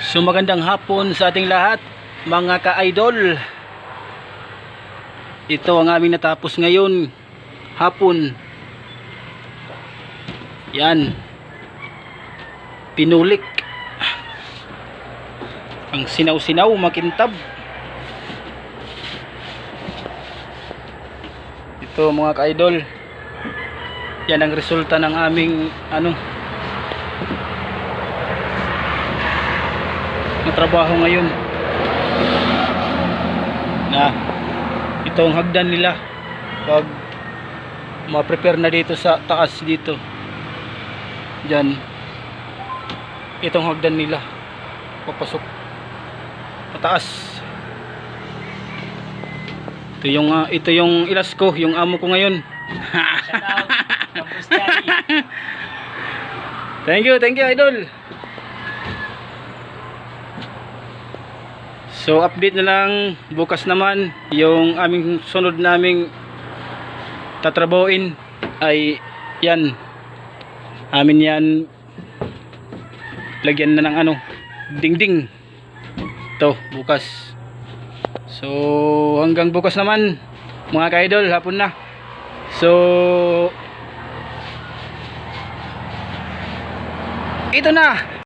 So magandang hapon sa ating lahat mga ka-idol. Ito ang aming natapos ngayon Hapon. Yan. Pinulik. Ang sinaw-sinaw makintab. Ito mga ka-idol. Yan ang resulta ng aming ano na trabaho ngayon. Na itong hagdan nila. Pag ma-prepare na dito sa taas dito. Dyan itong hagdan nila. Papasok. Pataas. Ito yung ah, ito yung ilas ko yung amo ko ngayon. Thank you thank you idol So update na lang. Bukas naman yung aming sunod naming tatrabuin ay yan. Amin yan. Lagyan na ng ano dingding. To bukas. So hanggang bukas naman mga ka-idol hapon na. So ito na